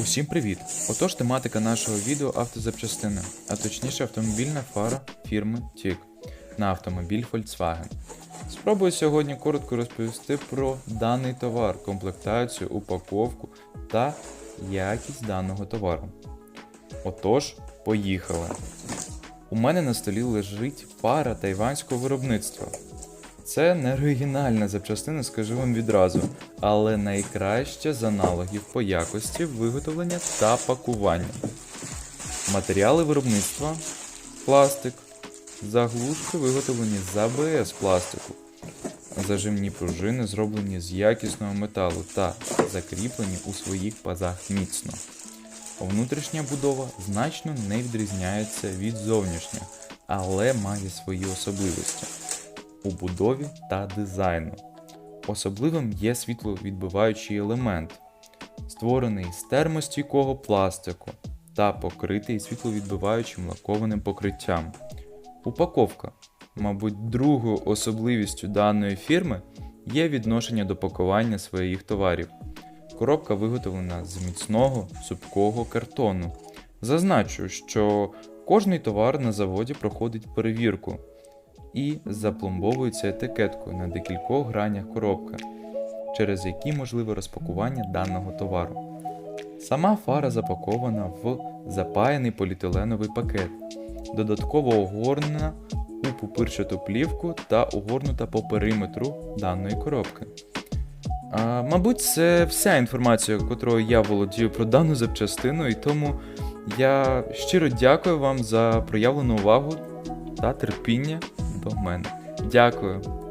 Усім привіт! Отож, тематика нашого відео автозапчастини, а точніше автомобільна фара фірми TIG на автомобіль Volkswagen. Спробую сьогодні коротко розповісти про даний товар, комплектацію, упаковку та якість даного товару. Отож, поїхали! У мене на столі лежить фара тайванського виробництва. Це не оригінальна запчастина, скажу вам відразу, але найкраща з аналогів по якості виготовлення та пакування. Матеріали виробництва пластик. Заглушки виготовлені з АБС пластику. Зажимні пружини зроблені з якісного металу та закріплені у своїх пазах міцно. Внутрішня будова значно не відрізняється від зовнішньої, але має свої особливості у будові та дизайну. Особливим є світловідбиваючий елемент, створений з термостійкого пластику та покритий світловідбиваючим лакованим покриттям. Упаковка, мабуть, другою особливістю даної фірми є відношення до пакування своїх товарів. Коробка виготовлена з міцного цупкого картону. Зазначу, що кожний товар на заводі проходить перевірку і запломбовується етикеткою на декількох гранях коробки, через які можливе розпакування даного товару. Сама фара запакована в запаяний поліетиленовий пакет, додатково огорнена у пупирчату плівку та огорнута по периметру даної коробки. А, мабуть, це вся інформація, котрою я володію про дану запчастину, і тому я щиро дякую вам за проявлену увагу та терпіння до мене. Дякую.